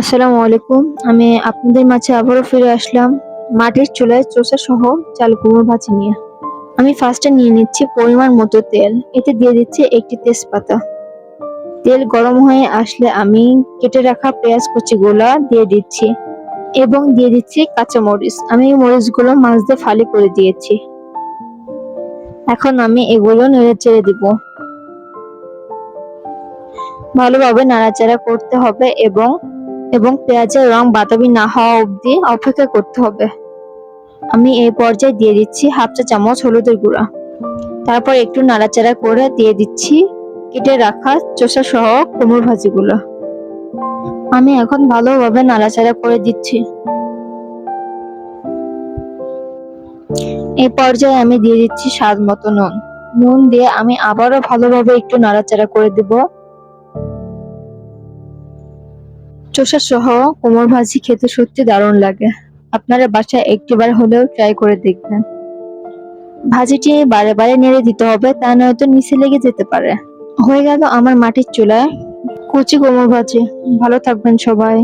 আসসালামু আলাইকুম। আমি আপনাদের মাঝে আবারও ফিরে আসলাম মাটির চুলায় চোষা সহ চাল কুমড়ো ভাজি নিয়ে। আমি ফার্স্টে নিয়ে নিচ্ছি পরিমাণ মতো তেল। এতে দিয়ে দিচ্ছি একটি তেজপাতা। তেল গরম হয়ে আসলে আমি কেটে রাখা পেঁয়াজ কুচিগুলা দিয়ে দিচ্ছি এবং দিয়ে দিচ্ছি কাঁচা মরিচ আমি এই মরিচগুলো মাছ দিয়ে ফালি করে দিয়েছি। এখন আমি এগুলো নেড়ে চেড়ে দিব। ভালোভাবে নাড়াচাড়া করতে হবে এবং এবং পেঁয়াজের রং বাদামি না হওয়া অবধি অপেক্ষা করতে হবে। আমি এই পর্যায়ে দিয়ে দিচ্ছি হাফ চা চামচ হলুদের গুঁড়া। তারপর একটু নাড়াচাড়া করে দিয়ে দিচ্ছি কেটে রাখা চোষা সহ কোমর ভাজিগুলো। আমি এখন ভালোভাবে নাড়াচাড়া করে দিচ্ছি। এই পর্যায়ে আমি দিয়ে দিচ্ছি স্বাদ মতো নুন। নুন দিয়ে আমি আবারও ভালোভাবে একটু নাড়াচাড়া করে দেবো। চোষা সহ কোমর ভাজি খেতে সত্যি দারুণ লাগে। আপনারা বাসায় একটিবার হলেও ট্রাই করে দেখবেন। ভাজিটি বারে বারে নেড়ে দিতে হবে, তা নয়তো নিচে লেগে যেতে পারে। হয়ে গেল আমার মাটির চুলায় কচি কোমর ভাজি। ভালো থাকবেন সবাই।